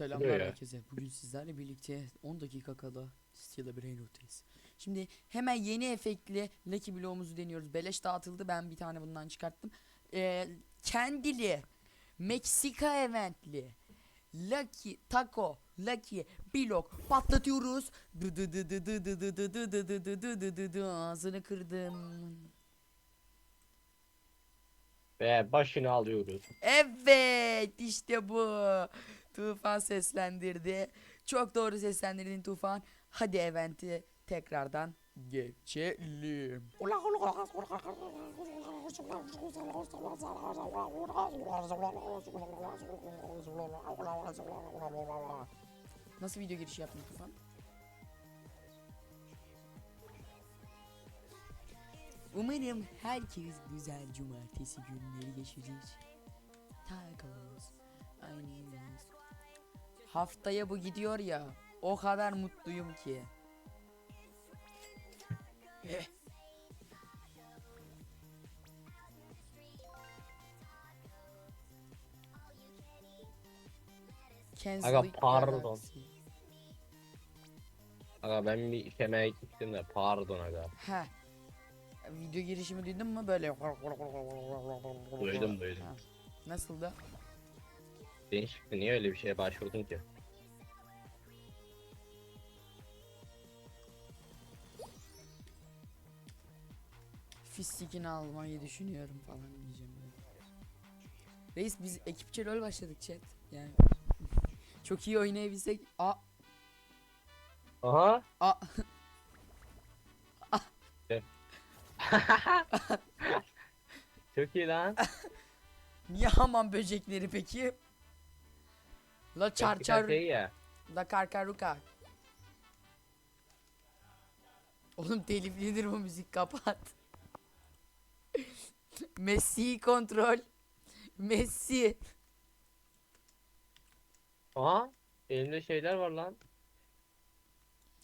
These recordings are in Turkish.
Selamlar Buraya. herkese. Bugün sizlerle birlikte 10 dakika kala Steel Brainroot'tayız. Şimdi hemen yeni efektli Lucky bloğumuzu deniyoruz. Beleş dağıtıldı. Ben bir tane bundan çıkarttım. Ee, kendili, Meksika eventli, Lucky, Taco, Lucky, Blok patlatıyoruz. Ağzını kırdım. Ve başını alıyoruz. Evet işte bu. Tufan seslendirdi. Çok doğru seslendirdin Tufan. Hadi eventi tekrardan geçelim. Nasıl video girişi yaptın Tufan? Umarım herkes güzel cumartesi günleri geçirir. Tacos. Aynen. Haftaya bu gidiyor ya. O kadar mutluyum ki. Eh. Cancel it pardon. Galaxy. Aga ben bir işemeye gittim de pardon aga. Heh. Video girişimi duydun mu böyle? Duydum duydum. Ha. Nasıldı? Değişikti niye öyle bir şeye başvurdun ki? Fistikini almayı düşünüyorum falan diyeceğim. ben. Reis biz ekipçe rol başladık chat. Yani çok iyi oynayabilsek. A Aha. a Çok iyi lan. niye hamam böcekleri peki? La Şey ya. la karkaruka. Oğlum teliflidir bu müzik kapat. Messi kontrol. Messi. Aha. Elimde şeyler var lan.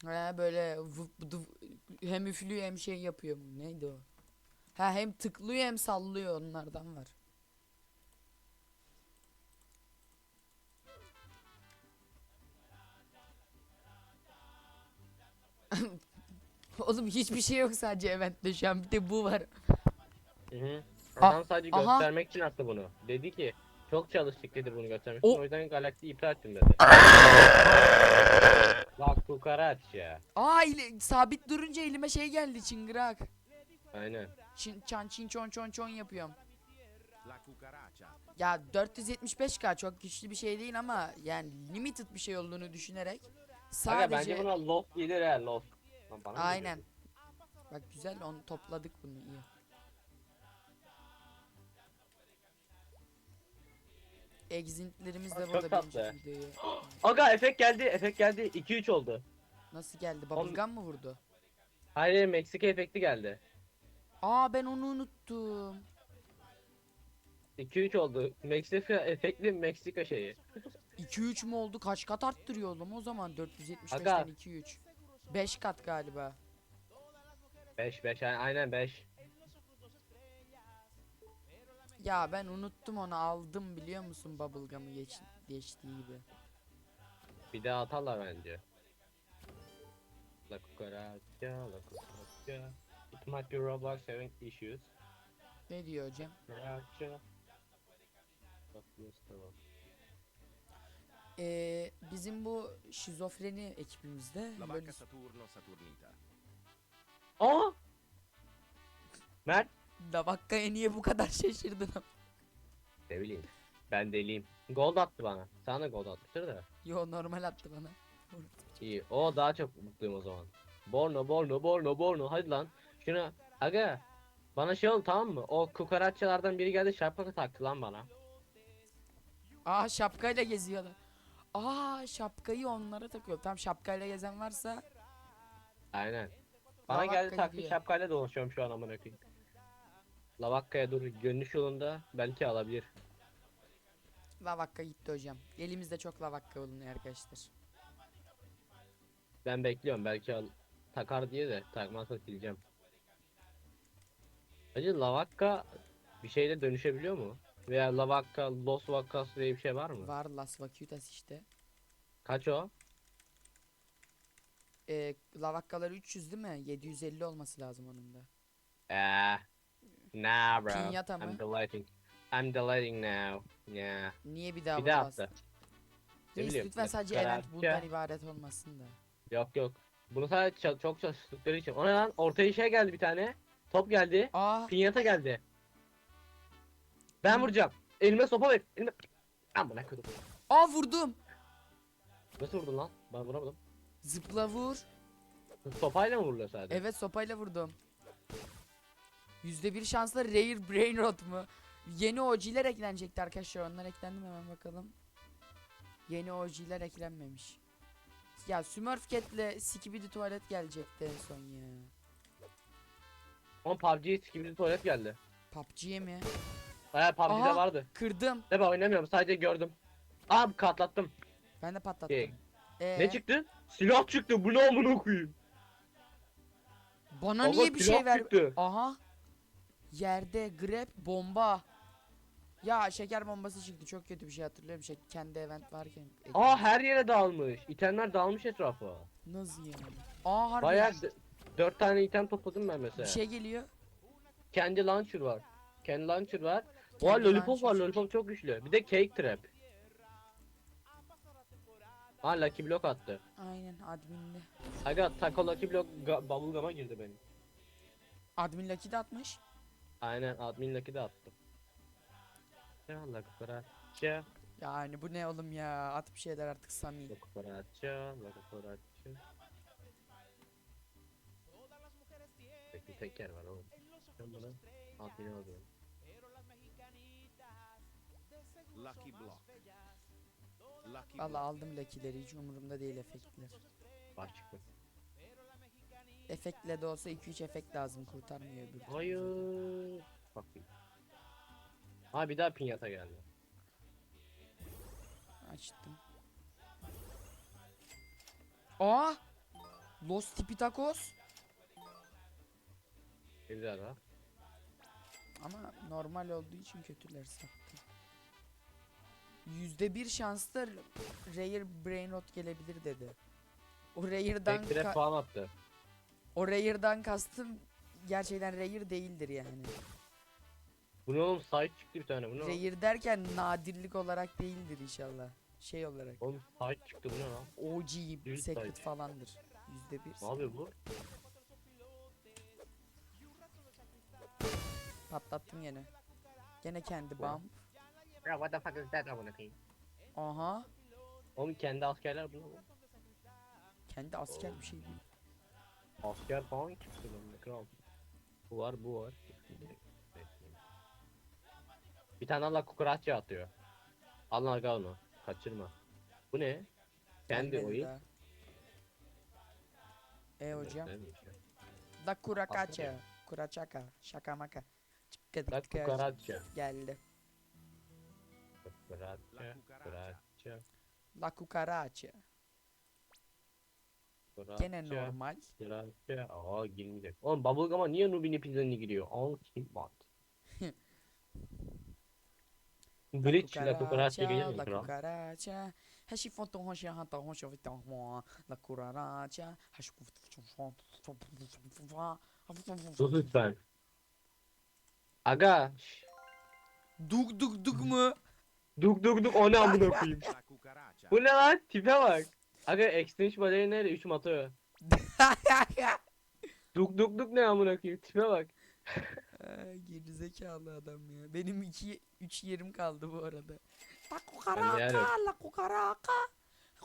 He böyle vup vup- hem üflüyor hem şey yapıyor. Neydi o? Ha hem tıklıyor hem sallıyor onlardan var. Oğlum hiçbir şey yok sadece eventte şu an bir de bu var. Hı hı. Adam sadece aha. göstermek için attı bunu. Dedi ki çok çalıştık dedi bunu göstermek O- için. O yüzden galaksi iptal ettim dedi. Bak kukaraç ya. Aa ile- sabit durunca elime şey geldi çıngırak. Aynen. Çin, çan çin çon çon çon yapıyorum. Ya 475k çok güçlü bir şey değil ama yani limited bir şey olduğunu düşünerek Aga sadece bence buna loft gelir ha loft. Lan bana Aynen. Bak güzel onu topladık bunu iyi. Exitlerimiz de Çok burada tatlı. birinci videoyu. Aga efekt geldi efekt geldi 2-3 oldu. Nasıl geldi? Bubblegum mı vurdu? Hayır Meksika efekti geldi. Aa ben onu unuttum. 2-3 oldu. Meksika efektli Meksika şeyi. 2-3 mü oldu? Kaç kat arttırıyor oğlum o zaman? 475'ten Aga. 2-3. 5 kat galiba. 5 5 aynen 5. Ya ben unuttum onu aldım biliyor musun Bubblegum'ı geç, geçtiği gibi. Bir daha atarlar bence. La cucaracha, la cucaracha. It might be Roblox having issues. Ne diyor hocam? Cucaracha. Bak. Ee, bizim bu şizofreni ekibimizde La böyle vacca Saturno Saturnita. Aa! Mert. Davakka'ya niye bu kadar şaşırdın? Ne bileyim. Ben deliyim. Gold attı bana. Sana da gold atmıştır da. Yo normal attı bana. İyi. O daha çok mutluyum o zaman. Borno, Borno, Borno, Borno. Hadi lan. Şuna. Aga. Bana şey oldu tamam mı? O kukaratçalardan biri geldi şapka taktı lan bana. Aa şapkayla geziyorlar. Aa şapkayı onlara takıyor. Tam şapkayla gezen varsa Aynen. Bana Lavakka geldi taktı gidiyor. şapkayla dolaşıyorum şu an amına koyayım. Lavakka'ya dur dönüş yolunda belki alabilir. lavakka gitti hocam. Elimizde çok lavakka bulunuyor arkadaşlar. Ben bekliyorum belki al takar diye de takmazsa sileceğim. Acı lavakka bir şeyle dönüşebiliyor mu? Veya lavakka, los vakkası diye bir şey var mı? Var Las Vacutas işte. Kaç o? Ee, lavakkaları 300 değil mi? 750 olması lazım onun da. Eh. Nah bro. Pinyata mı? I'm deleting. I'm deleting now. Yeah. Niye bir daha Bir daha bastın? attı. Ne bileyim, lütfen sadece event şey- bundan ibaret olmasın da. Yok yok. Bunu sadece ça- çok çalıştıkları için. O ne lan? Ortaya şey geldi bir tane. Top geldi. Aa Pinyata geldi. Ben vuracağım. Elime sopa ver. Elime... Amına koydum. Aa vurdum. Nasıl vurdun lan? Ben vuramadım. Zıpla vur. Sopayla mı vuruluyor sadece? Evet sopayla vurdum. %1 şansla Rare Brain Rot mu? Yeni OG'ler eklenecekti arkadaşlar. Onlar eklendi mi hemen bakalım. Yeni OG'ler eklenmemiş. Ya Smurf Cat'le Skibidi Tuvalet gelecekti en son ya. Ama PUBG'ye sikimli tuvalet geldi. PUBG'ye mi? Hayır PUBG'de Aha. vardı. Kırdım. Ne ben oynamıyorum sadece gördüm. Aa katlattım. Ben de patlattım. Şey, Ee, Ne çıktı? Silah çıktı. Bu ne amına koyayım? Bana niye bir silah şey ver? çıktı. Aha. Yerde grep bomba. Ya şeker bombası çıktı. Çok kötü bir şey hatırlıyorum. Şey, kendi event varken. Aa her yere dağılmış. İtemler dağılmış etrafa. Nasıl yani? Aa harbi. Bayağı d- dört tane item topladım ben mesela. bir şey geliyor. Kendi launcher var. Kendi launcher var. Oha lollipop var. Lollipop çok güçlü. Bir de cake trap. Aa Lucky Block attı. Aynen adminli. Aga Taco Lucky Block bubblegum'a girdi benim. Admin Lucky de atmış. Aynen admin Lucky de attı. Ya Lucky. Yani bu ne oğlum ya? At bir şeyler artık Sami. Lucky. Tek bir tek yer var oğlum. Ben bunu admin'e alıyorum. Lucky Block. Lucky Valla Block. aldım Lucky'leri hiç umurumda değil efektler. Baş çıktı. Efektle de olsa 2-3 efekt lazım kurtarmıyor öbür türlü. Hayır. Bak. Ha bir daha pinyata geldi. Açtım. Aa! Los Tipitacos. Güzel ha. Ama normal olduğu için kötüler sattı. Yüzde bir şansla Rare Brain Rot gelebilir dedi. O Rare'dan Tek ka- falan attı. o Rare'dan kastım gerçekten Rare değildir yani. Bu ne oğlum site çıktı bir tane bu ne lan? Rare derken nadirlik olarak değildir inşallah. Şey olarak. Oğlum site çıktı bu ne lan? OG Büyük secret site. falandır. Yüzde bir. Ne yapıyor bu? Patlattım gene. Gene kendi bump. Ya what the fuck is that amına koyayım? Aha. Oğlum kendi askerler bu ne oğlum? Kendi asker bir şey değil. Asker falan çıktı lan kral. Bu var bu var. Bir tane Allah kukuratçı atıyor. Alın aga onu. Kaçırma. Bu ne? Kendi Gelmedi oyun. E hocam. Da kurakaça. Aferin. Kuraçaka. Şaka maka. Çıkkı Bak dıkkı. kukuratçı. Geldi. Kukuratçı. Kukuratçı. La cucaracha. Gene normal. Kukuratçı. Aa girmeyecek. Oğlum Bubblegum'a niye Nubi'nin pizzanı giriyor? Aa kim bot. Glitch ile kukuratçı gelir mi La kral? cucaracha. Hashi foto hoshi hata hoshi vita hoa. La cucaracha. Hashi Sus lütfen. Aga. Duk duk duk mu? Duk duk duk o ne amına koyayım. Bu ne lan? Tipe bak. Aga extinction baleri nerede? 3 atıyor. Duk duk duk ne amına koyayım? Tipe bak. Ay, Gerizekalı adam ya. Benim iki, üç yerim kaldı bu arada. La yerim. la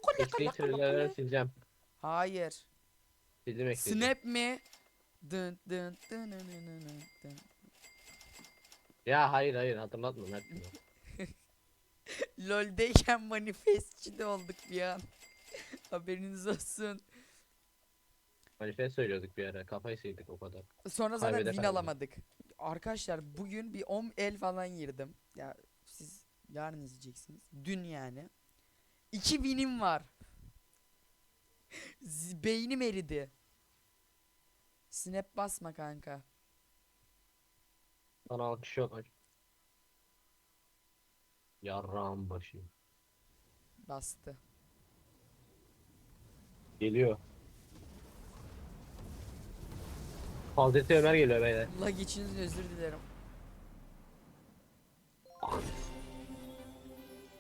kule, Extinction'ları sileceğim. Hayır. Sildim extinction. Snap mi? Dın dın dın dın dın dın. Ya hayır hayır hatırlatma Mert. LoL'deyken manifestçi de olduk bir an. Haberiniz olsun. Manifest söylüyorduk bir ara. Kafayı sildik o kadar. Sonra zaten Kaybede win kaybede. alamadık. Arkadaşlar bugün bir 10 el falan girdim. Ya siz yarın izleyeceksiniz. Dün yani. 2 winim var. Z- Beynim eridi. Snap basma kanka. Sana alkış yok. Yarrağın başı. Bastı. Geliyor. Hazreti Ömer geliyor beyler. Lag için özür dilerim.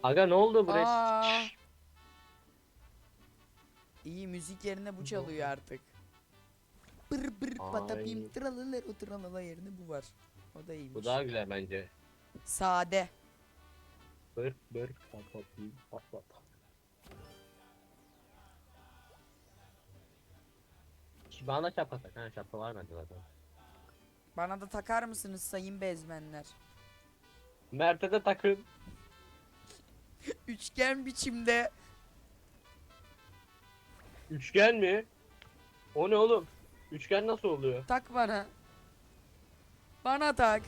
Aga ne oldu buraya? Aa. İyi müzik yerine bu çalıyor artık. Bır bır patapim Ay. tralalar o tralala yerine bu var. O da iyiymiş. Bu daha güzel bence. Sade. Bır bır pat pat pat pat. Şş, Bana şapka tak. Ha şapka var bende zaten. Bana da takar mısınız sayın bezmenler? Mert'e de takın. Üçgen biçimde. Üçgen mi? O ne oğlum? Üçgen nasıl oluyor? Tak bana. Bana tak.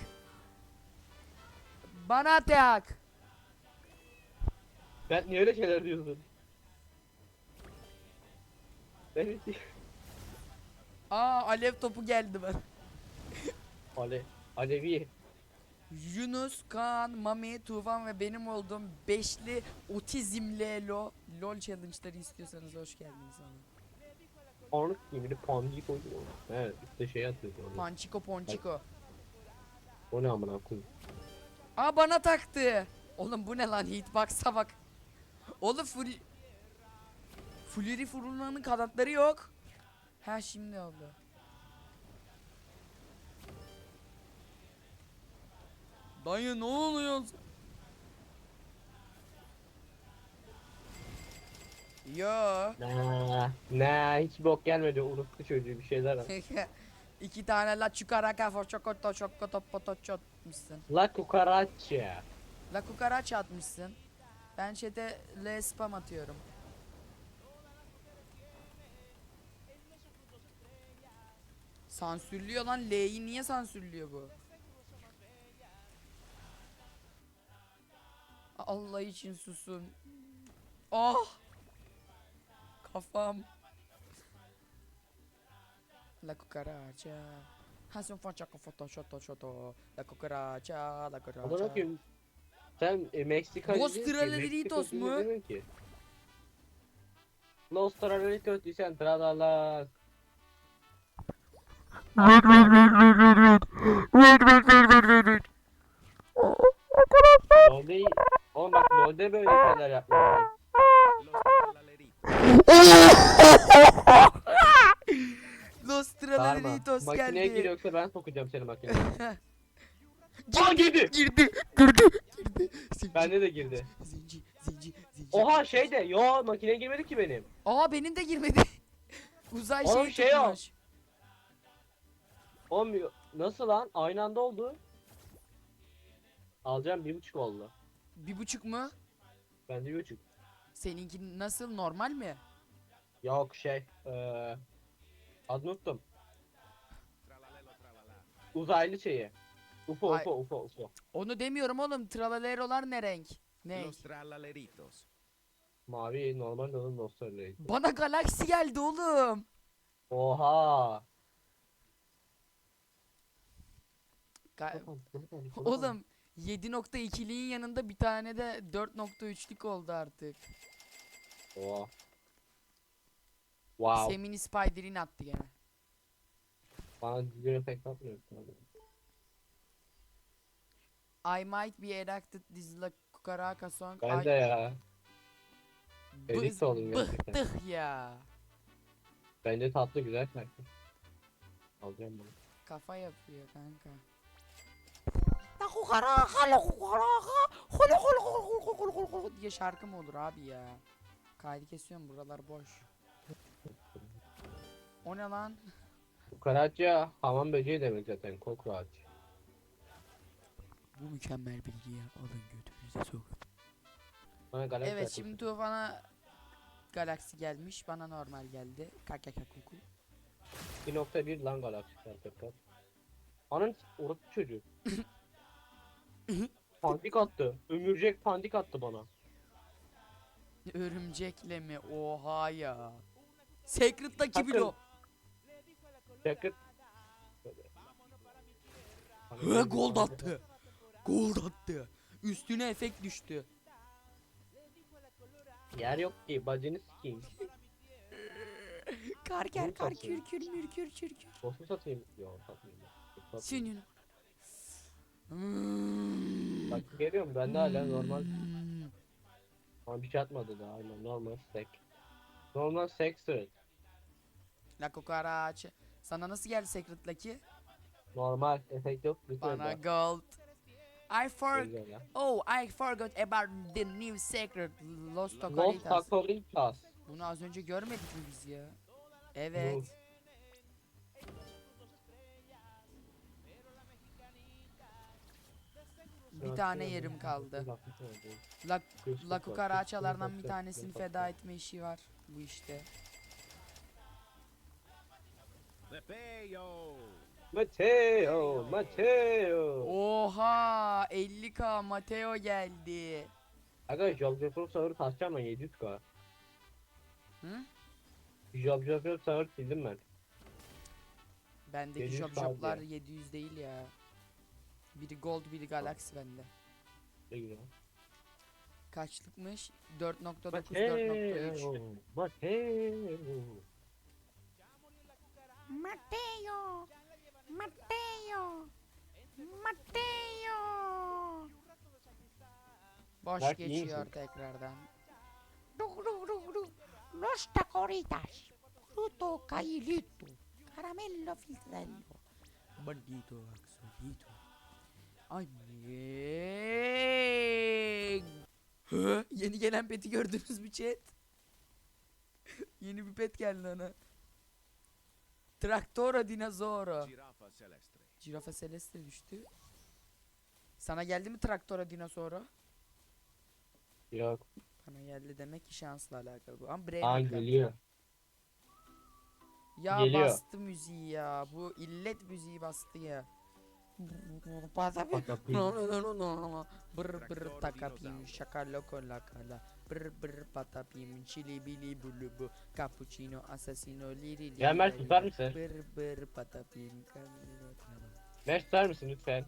Bana tak. Ben niye öyle şeyler diyorsun? Ben Aa alev topu geldi bana. Ale, Alevi. Yunus, Kaan, Mami, Tufan ve benim olduğum beşli otizmli lo LOL challenge'ları istiyorsanız hoş geldiniz abi. Anlık gibi de pandik koyuyor. Evet işte şey atıyor. orada. Pançiko ponçiko. O ne amına koyayım. Aa bana taktı. Oğlum bu ne lan hitbox'a bak. Oğlum full... Fury Furuna'nın kanatları yok. Ha şimdi oldu. Dayı ne oluyor? Yo. Nah, nah hiç bok gelmedi. Unuttu çocuğu bir şeyler. at. İki tane la çukaraka for çokoto çokoto poto çotmuşsun. La cucaracha. La kukaraç atmışsın. Ben chat'e L spam atıyorum. Sansürlüyor lan L'yi niye sansürlüyor bu? Allah için susun. Ah! Kafam. La cucaracha. Hace un fachaco foto shoto. La cucaracha, la cucaracha. Sen e, Meksika Los Traleritos Meksika mu? ki. Los Traleritos diysen tralala. Wait, wait, wait, wait, wait, wait. Wait, wait, wait, wait, wait, wait. LoL'de Oğlum bak LoL'de böyle şeyler yapmıyorsun. Los Bağırma. Traleritos Makineye gir geldi. yoksa ben sokacağım seni makineye. Aa girdi. Girdi, girdi, girdi. Zenci, Bende de girdi. zenci, zenci, zenci. Oha şey de yo makineye girmedi ki benim. Aa benim de girmedi. Uzay Oğlum şey şey yok. tutmuş. Oğlum yo- nasıl lan? Aynı anda oldu. Alacağım bir buçuk oldu. Bir buçuk mu? Bende bir buçuk. Seninki nasıl normal mi? Yok şey. Eee. Adını unuttum. Uzaylı şeyi. UFO Ay- UFO UFO UFO. Onu demiyorum oğlum. Tralalerolar ne renk? Ne? Los tralaleritos. Mavi normal onun dostları. Bana galaksi geldi oğlum. Oha. Ga- oğlum 7.2'liğin yanında bir tane de 4.3'lük oldu artık. Oha. Wow. Semini Spider'in attı gene. Bana düzgün efekt atmıyorsun. I might be erected this la kukaraka song. Ben I- de ya. Bız- Elit oldum gerçekten. Bıktık ya. Bence tatlı güzel şarkı. Alacağım bunu. Kafa yapıyor kanka. diye şarkı mı olur abi ya? Kaydı kesiyorum buralar boş. O ne lan? Kukaracha hamam böceği demek zaten. Kokroach. Bu mükemmel bilgiyi alın götünüze sokun. Bana galaksi Evet açılsın. şimdi Tufan'a galaksi gelmiş. Bana normal geldi. Kakakakuku. 1.1 lan galaksi şarkı. Anın orası çocuğu. pandik attı. Ömürcek pandik attı bana. Örümcekle mi? Oha ya. Secret'taki Sakın. blo. Jacket. Hı gold attı. Gold attı. Üstüne efekt düştü. Yer yok ki bacını sikeyim. Kar ker kar kür kür mürkür çürkür. Boş mu satayım? Yok satmayayım. Satmayayım. Senin. Hmm. Bak geliyor mu? Bende hala normal. Hmm. Ama bir şey atmadı da aynen normal stack. Normal stack sırt. La cucaracha. Sana nasıl geldi Secret Lucky? Normal efekt yok. Bir Bana Bana gold. I for Güzel ya. Oh, I forgot about the new secret Los Los Tocoritas. Tacoritas. Bunu az önce görmedik mi biz ya? Evet. Bir tane yerim kaldı. La, La Cucaracha'lardan bir tanesini feda etme işi var bu işte. The Peyo. Mateo, Mateo. Oha 50k Mateo geldi. Aga Job Job Job Server tasacağım ben 700k. Hı? Job Job Job Server sildim ben. Bendeki 700 job kaldı joblar ya. 700 değil ya. Biri gold biri galaxy bende. Ne güzel. Kaçlıkmış? 4.9 4.3. Mateo, Mateo. Mateo, Mateo, Mateo. Boş iyi geçiyor tekrardan. du, du, du. Los tacoritas, fruto cailito, caramelo filtrello. Bandito Axolito. Anne. Hı? Yeni gelen peti gördünüz mü chat? Yeni bir pet geldi ona. Traktora dinozoro. Giraffa celeste. Girafa Celeste düştü. Sana geldi mi Traktora dinozoro? Yok. Bana geldi demek ki şansla alakalı bu. Ama Aa geliyor. Ya Geliyor. bastı müziği ya. Bu illet müziği bastı ya. Bır bır Traktör takapim şaka loko lakala Bır bır patapim çili bili bulu bu Cappuccino assassino liri liri Ya Mert tutar mısın? Bır bır patapim. Mert tutar mısın lütfen?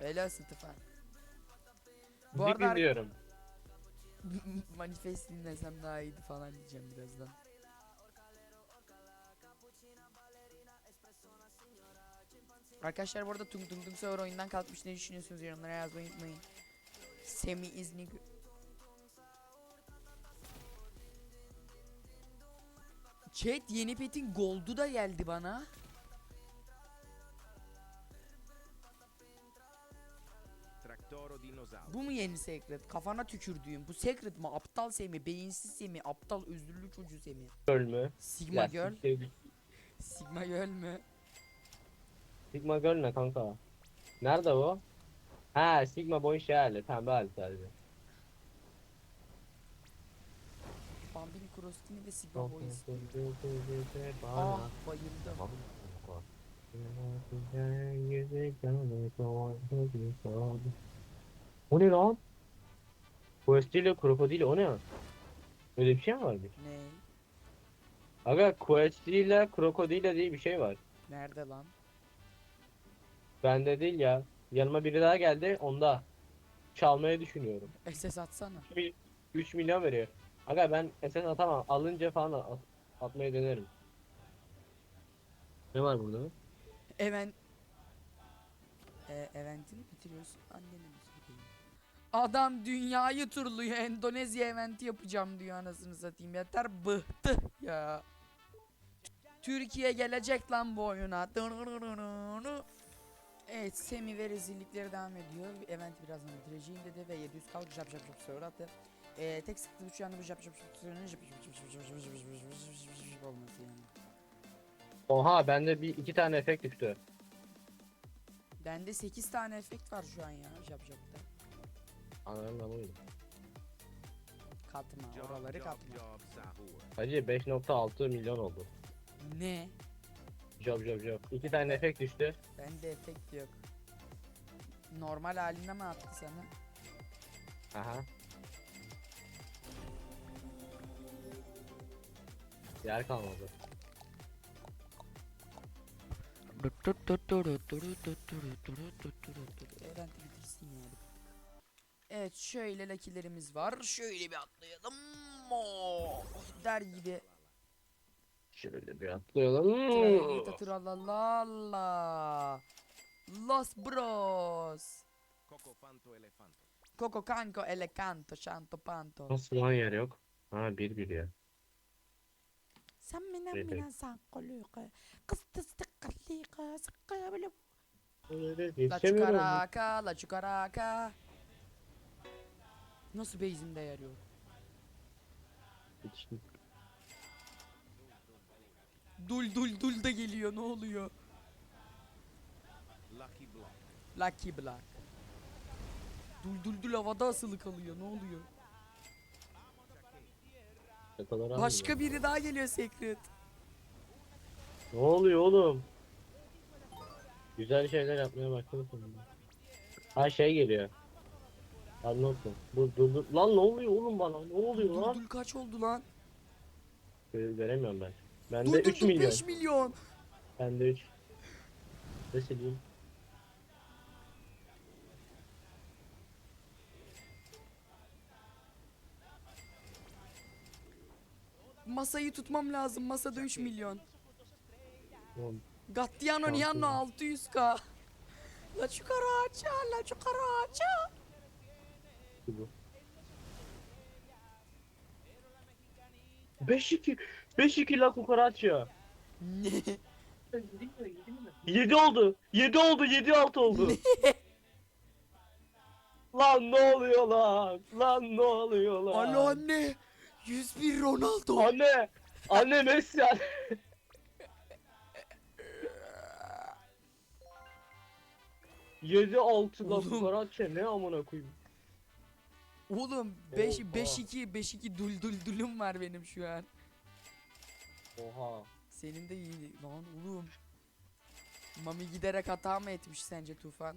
Olsun Tufan Bu Müzik arada ar- dinliyorum. Manifest dinlesem daha iyiydi falan diyeceğim birazdan Arkadaşlar bu arada Tung Tung Tung Server oyundan kalkmış ne düşünüyorsunuz yorumlara yazmayı unutmayın Semi izni Chat yeni petin gold'u da geldi bana. Bu mu yeni secret? Kafana tükürdüğüm. Bu secret mi? Aptal Semi, beyinsiz Semi, aptal özürlü çocuğu Semi. Göl mü? Sigma Ya, Girl. git. Sigma Girl mü? Sigma Göl ne kanka? Nerede bu? Ha Sigma boyun şey hali. Tamam böyle sadece. Krostini ve Sigma Boys. Ah bayıldım. O ne lan? Quest ile krokodil o ne? Öyle bir şey mi varmış? Ne? Aga Quest ile krokodil diye bir şey var. Nerede lan? Bende değil ya. Yanıma biri daha geldi onda. Çalmayı düşünüyorum. SS atsana. 3 milyon veriyor. Aga ben SS atamam. Alınca falan at, atmayı denerim. Ne var burada? Event... E, event'i mi bitiriyorsun? Söyleyeyim? Adam dünyayı turluyor. Endonezya eventi yapacağım diyor anasını satayım. Yeter bıhtı ya. Türkiye gelecek lan bu oyuna. Evet Semi ve rezillikleri devam ediyor. Event birazdan bitireceğim dedi ve 700 kalk jap jap jap sonra attı. Ee, tek sıkıntı bir şu bu jap jap olması yani. Oha bende bir iki tane efekt düştü. Bende 8 tane efekt var şu an ya jap japta. Anladım ben buydu. Katma oraları katma. Hacı 5.6 milyon oldu. Ne? Job job job. İki tane efekt düştü. Bende efekt yok. Normal halinde mi attı sana? Aha. Yer kalmadı. Eventi bitirsin yani. Evet şöyle lakilerimiz var. Şöyle bir atlayalım. Oh, der gibi. Şöyle bir atlayalım. Tralalala. Los bros. Coco fanto elefanto. Coco canco ele canto şanto panto. Nasıl lan yer yok? Ha bir bir Kız tıstık kallika sıkkı böyle. Öyle La yetişemiyorum. çukaraka la çukaraka. Nasıl base'imde yarıyor? Yetiştim. Dul dul dul da geliyor ne oluyor? Lucky block. Lucky Black. Dul dul dul havada asılı kalıyor ne oluyor? Şakalar almıyor. Başka biri daha geliyor Secret. Ne oluyor oğlum? Güzel şeyler yapmaya başladı sonunda. Ha şey geliyor. Anlatma. Dur dur dur. Lan ne oluyor oğlum bana? Ne oluyor Dul lan? dul kaç oldu lan? Gö- Göremiyorum ben. Bende Dul dul 3 dul milyon. 5 milyon. Bende 3. Ne sileyim? Masayı tutmam lazım. Masada 3 milyon. Oğlum, Gattiano Niano tamam. 600k. La cucaracha, la cucaracha. bu. 5-2. 5-2 la kukaraccia. Ne? 7 oldu. 7 oldu. 7-6 oldu. lan ne oluyor lan? Lan ne oluyor lan? Alo anne. 101 Ronaldo. Anne. Anne Messi anne. Yedi altı Oğlum. ne amına koyayım. Oğlum 5 Oha. 5 2 5 2 dul dul dulum var benim şu an. Oha. Senin de iyi lan oğlum. Mami giderek hata mı etmiş sence Tufan?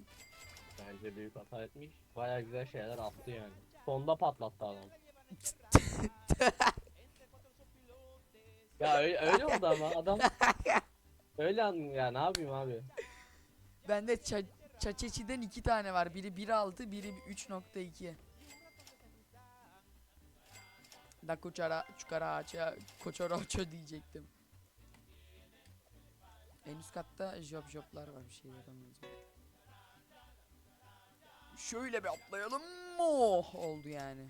Bence büyük hata etmiş. Baya güzel şeyler attı yani. Sonda patlattı adam. Ya öyle, öyle oldu ama adam. öyle an ya ne yapayım abi. Bende ça Çaçeçi'den iki tane var. Biri 1.6, biri 3.2. Da kuçara, çukaraça, koçoroço diyecektim. En üst katta job joblar var bir şey yapamayız. Şöyle bir atlayalım mı? Oldu yani.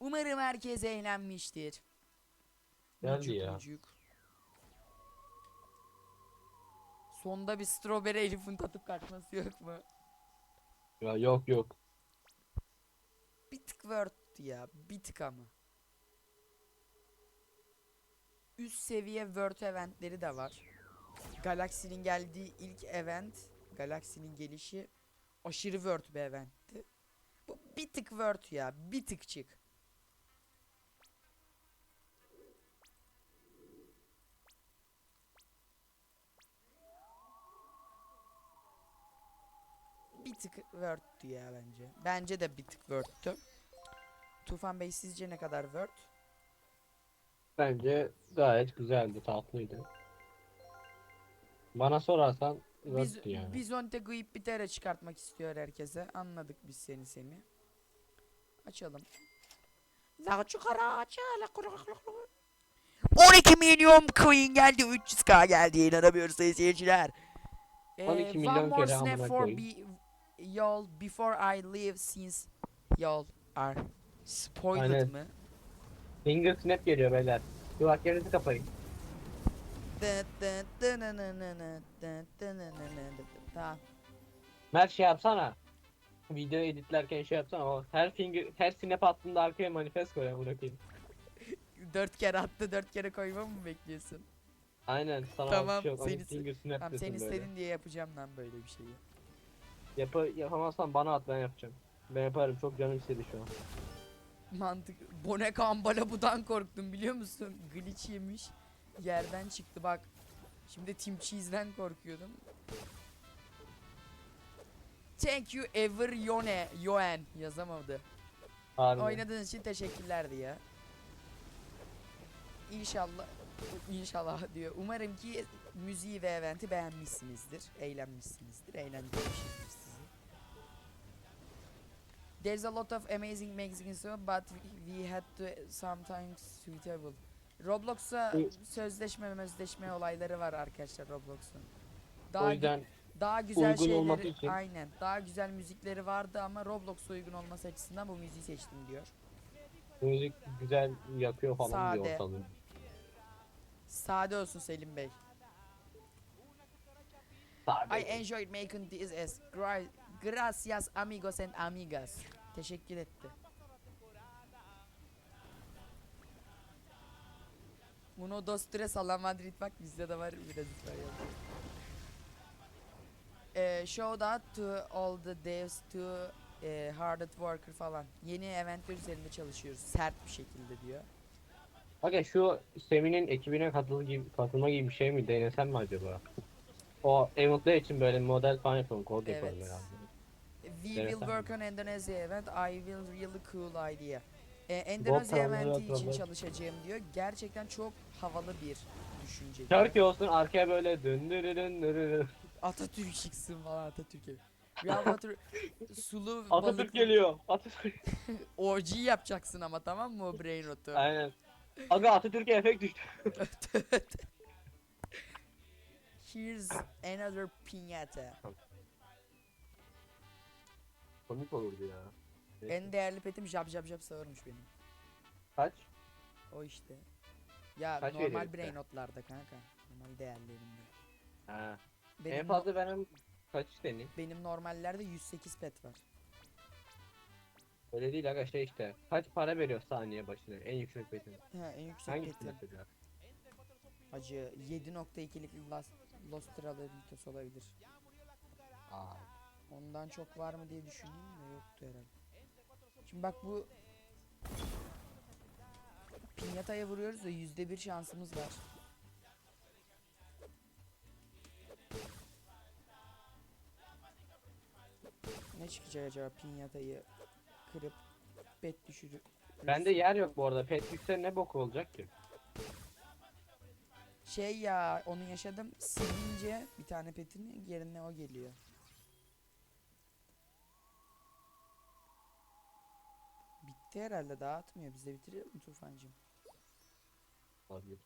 Umarım herkes eğlenmiştir. Geldi ya. Sonda bir strawberry Elif'in tatıp kaçması yok mu? Ya yok yok. Bir tık word'tu ya. Bir tık ama. Üst seviye word eventleri de var. Galaxy'nin geldiği ilk event, Galaxy'nin gelişi aşırı word bir eventti. Bu bir tık word ya. Bir tıkçık. Bir tık word'tü ya bence. Bence de bir tık word'tü. Tufan Bey sizce ne kadar word? Bence gayet güzeldi, tatlıydı. Bana sorarsan Biz, Word'tü yani. Bizonte Guip Bitere çıkartmak istiyor herkese. Anladık biz seni seni. Açalım. La kuru kuru kuru. 12 milyon coin geldi 300k geldi inanamıyoruz sayın seyirciler. 12 Ee, milyon one more kere snap amına for koyayım. be y'all before I leave since y'all are spoiled Aynen. mı? Finger snap geliyor beyler. Kulaklarınızı kapayın. Tamam. Mert şey yapsana. Video editlerken şey yapsana o her finger her snap attığında arkaya manifest koy amına koyayım. Dört kere attı dört kere koymamı mı bekliyorsun? Aynen sana Tamam, şey seni- finger snap Tamam sen istedin diye yapacağım lan böyle bir şeyi. Yapı, yapamazsan bana at ben yapacağım. Ben yaparım çok canım istedi şu an. Mantık. Bonek ambalabudan korktum biliyor musun? Glitch yemiş. Yerden çıktı bak. Şimdi Team Cheese'den korkuyordum. Thank you ever Yone Yoen yazamadı. Harbi. Oynadığınız için teşekkürler diyor. İnşallah inşallah diyor. Umarım ki müziği ve eventi beğenmişsinizdir. Eğlenmişsinizdir. Eğlendirmişizdir sizi. There's a lot of amazing Mexican stuff but we had to sometimes suitable. Roblox'a Evet. sözleşme sözleşme olayları var arkadaşlar Roblox'un. O Daha yüzden daha güzel uygun şeyleri için. aynen daha güzel müzikleri vardı ama Roblox'a uygun olması açısından bu müziği seçtim diyor. müzik güzel yakıyor falan diyor Sade. ortalığı. Sade olsun Selim Bey. Sade. I enjoyed making this as gra- gracias amigos and amigas. Teşekkür etti. Uno dos tres a la Madrid bak bizde de var biraz İspanyol. Ee, show that to all the devs to e, hard worker falan. Yeni eventler üzerinde çalışıyoruz. Sert bir şekilde diyor. Bakın şu Semi'nin ekibine katıl gibi, katılma gibi bir şey mi denesem mi acaba? O eventler için böyle model falan yapalım, kod yapalım Evet. herhalde. We Evet, will work on Indonesia event. I will really cool idea. Ee, Endonezya eventi için çalışacağım diyor. Gerçekten çok havalı bir düşünce. Şarkı olsun arkaya böyle döndürürün döndürürün. Atatürk çıksın falan Atatürk'e. Real Water sulu Atatürk balık geliyor. Atatürk. OG yapacaksın ama tamam mı o brain rotu? Aynen. Aga Atatürk'e efekt düştü. Here's another piñata. Komik olurdu ya. Neyse. En değerli petim jab jab jab sağırmış benim. Kaç? O işte. Ya Kaç normal veriyor brain işte? notlarda kanka. Normal değerlerimde. Ha. Benim en fazla benim kaç senin? Benim normallerde 108 pet var. Öyle değil aga şey işte. Kaç para veriyor saniye başına? En yüksek betin. Ha en yüksek Hangisi petim. mesela? Acı 7.2'lik Lost, Lost olabilir. Aa. Ondan çok var mı diye düşüneyim de yoktu herhalde. Şimdi bak bu Pinyata'ya vuruyoruz da yüzde bir şansımız var. Ne çıkacak acaba pinyatayı kırıp bet düşürüp Bende yer yok bu arada. Pet yükse ne bok olacak ki? Şey ya onu yaşadım silince bir tane petini yerine o geliyor. Bitti herhalde dağıtmıyor. Biz de bitirelim mi Tufancığım? Olabilir.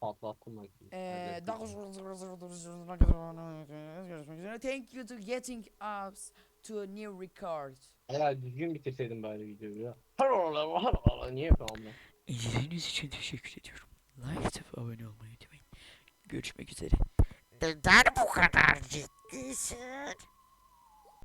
Patlattım bak. Ee, Hadi. görüşmek üzere. Thank you to getting us to a new record. Ya düzgün bitirseydim bari videoyu ya. Niye yapamam ben? İzlediğiniz için teşekkür ediyorum. Like atıp abone olmayı unutmayın. Görüşmek üzere. Neden bu kadar ciddisin?